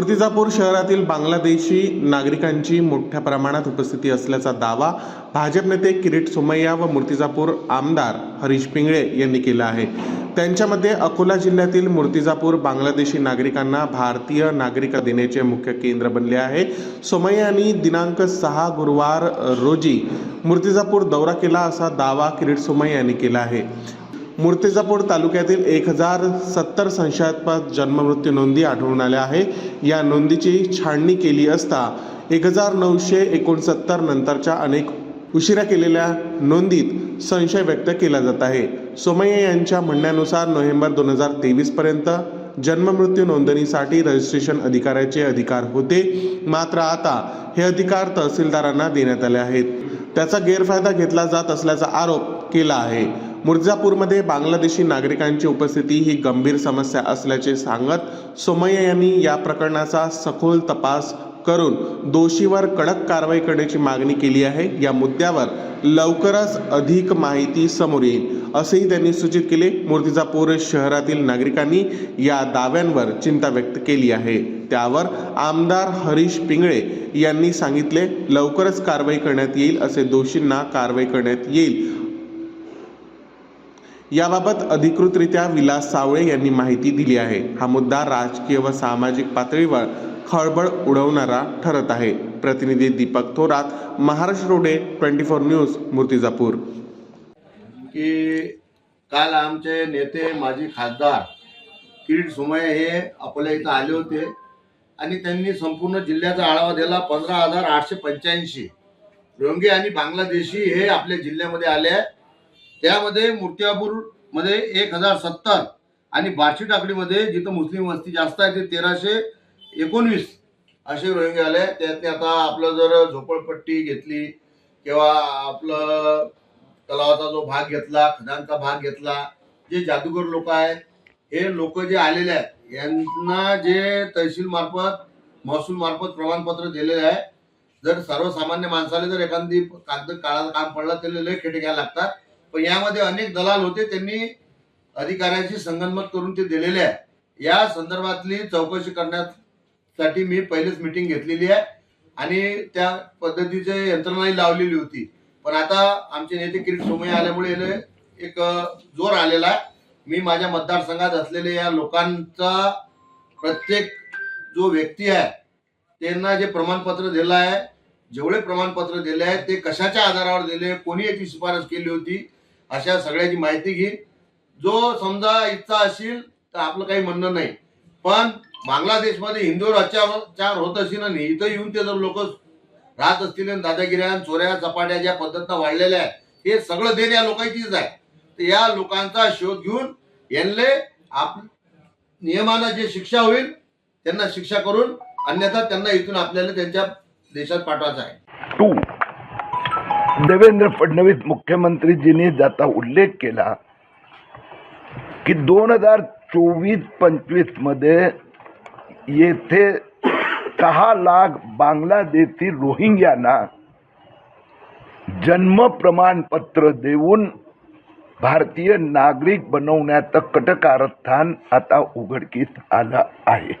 मूर्तिजापूर शहरातील बांगलादेशी नागरिकांची मोठ्या प्रमाणात उपस्थिती असल्याचा दावा भाजप नेते किरीट सोमय्या व मूर्तिजापूर आमदार हरीश पिंगळे यांनी केला आहे. त्यांच्यामध्ये अकोला जिल्ह्यातील मूर्तिजापूर बांगलादेशी नागरिकांना भारतीय नागरिक देण्याचे मुख्य केंद्र बनले आहे. सोमय्या यांनी दिनांक सहा गुरुवार रोजी मूर्तिजापूर दौरा केला असा दावा किरीट सोमय्या यांनी केला आहे. मूर्तिजापूर तालुक्यातील एक हजार सत्तर संशयास्पद जन्ममृत्यू नोंदी आढळून आल्या आहे. या नोंदीची छाणणी केली असता एक हजार नऊशे एकोणसत्तर नंतरच्या अनेक उशिरा केलेल्या नोंदीत संशय व्यक्त केला जात आहे. सोमय्या यांच्या म्हणण्यानुसार नोव्हेंबर दोन हजार तेवीसपर्यंत जन्ममृत्यू नोंदणीसाठी रजिस्ट्रेशन अधिकाऱ्याचे अधिकार होते. मात्र आता हे अधिकार तहसीलदारांना देण्यात आले आहेत. त्याचा गैरफायदा घेतला जात असल्याचा आरोप केला आहे. मुर्जापूरमध्ये बांगलादेशी नागरिकांची उपस्थिती ही गंभीर समस्या असल्याचे सांगत सोमय्या यांनी या प्रकरणाचा सखोल तपास करून दोषीवर कडक कारवाई करण्याची मागणी केली आहे. या मुद्द्यावर लवकरच अधिक माहिती समोर येईल असेही त्यांनी सूचित केले. मूर्तिजापूर शहरातील नागरिकांनी या दाव्यांवर चिंता व्यक्त केली आहे. त्यावर आमदार हरीश पिंगळे यांनी सांगितले लवकरच कारवाई करण्यात येईल असे दोषींना कारवाई करण्यात येईल याबाबत अधिकृतरित्या विलास सावळे यांनी माहिती दिली आहे. हा मुद्दा राजकीय व सामाजिक पातळीवर खळबळ उडवणारा ठरत आहे. प्रतिनिधी दीपक थोरात महाराष्ट्र रोडे ट्वेंटी फोर न्यूज मूर्तिजापूर. की काल आमचे नेते माजी खासदार किरीट सुमय हे आपल्या इथं आले होते आणि त्यांनी संपूर्ण जिल्ह्याचा आढावा दिला. पंधरा हजार आठशे पंच्याऐंशी. रोंगे आणि बांगलादेशी हे आपल्या जिल्ह्यामध्ये आले आहे त्यामध्ये मूर्तिजापूरमध्ये एक हजार सत्तर आणि बार्शी टाकडीमध्ये जिथं मुस्लिम वस्ती जास्त आहे ते तेराशे एकोणवीस असे रोहिंगे आले. त्यातने आता आपलं जर झोपडपट्टी घेतली किंवा आपलं तलावाचा जो भाग घेतला खदांचा भाग घेतला जे जादूगर लोक आहेत हे लोक जे आलेले आहेत यांना जे तहसील मार्फत महसूल मार्फत प्रमाणपत्र दिलेले आहे. जर सर्वसामान्य माणसाला जर एखादी कागद काळाचं काम पडलं त्याला लय खेटे घ्यायला लागतात. पण यामध्ये अनेक दलाल होते त्यांनी अधिकाऱ्यांशी संगनमत करून ते दिलेले आहे. या संदर्भातली चौकशी करण्यासाठी मी पहिलेच मिटिंग घेतलेली आहे आणि त्या पद्धतीचे यंत्रणाही लावलेली होती. पण आता आमचे नेते किरीट सोमय्या आल्यामुळे एक जोर आलेला आहे. मी माझ्या मतदारसंघात असलेल्या या लोकांचा प्रत्येक जो व्यक्ती आहे त्यांना जे प्रमाणपत्र दिलं आहे जेवढे प्रमाणपत्र दिले आहे ते कशाच्या आधारावर दिले कोणी याची शिफारस केली होती अशा सगळ्याची माहिती घेईन जो समजा इच्छा असेल तर आपलं काही म्हणणं नाही. पण बांगलादेशमध्ये हिंदूवर अत्याचार होत असेल आणि इथं येऊन ते जर लोक राहत असतील आणि दादागिऱ्या चोऱ्या चपाट्या ज्या पद्धतीनं वाढलेल्या आहेत हे सगळं देण या लोकांचीच आहे. तर या लोकांचा शोध घेऊन यांना आप नियमानं जे शिक्षा होईल त्यांना शिक्षा करून अन्यथा त्यांना इथून आपल्याला त्यांच्या देशात पाठवायचं आहे. टू देवेंद्र फडणवीस मुख्यमंत्रीजींनी ज्याचा उल्लेख केला की दोन हजार चोवीस पंचवीसमध्ये येथे सहा लाख बांगलादेशी रोहिंग्यांना जन्म प्रमाणपत्र देऊन भारतीय नागरिक बनवण्याचं कटकारस्थान आता उघडकीस आलं आहे.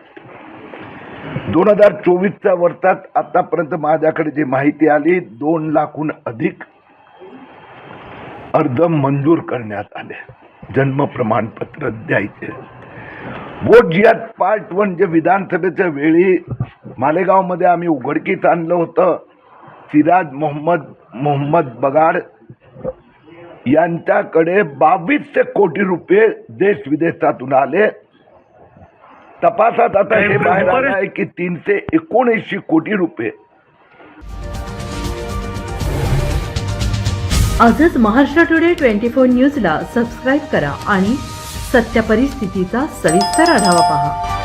दोन हजार चोवीसच्या वर्षात आतापर्यंत माझ्याकडे जी माहिती आली दोन लाखहून अधिक अर्ज मंजूर करण्यात आले. जन्म प्रमाणपत्र द्यायचे. वोट जियात पार्ट वन जे विधानसभेच्या वेळी मालेगावमध्ये आम्ही उघडकीत आणलं होतं. सिराज मोहम्मद मोहम्मद बगाड यांच्याकडे बावीसशे कोटी रुपये देश विदेशातून आले. तपासात आता हे बाहेर आलं आहे की तीनशे एकोणऐंशी कोटी रुपये. आजच महाराष्ट्र टुडे ट्वेंटी फोर न्यूजला सबस्क्राईब करा आणि सत्य परिस्थितीचा सविस्तर आढावा पहा.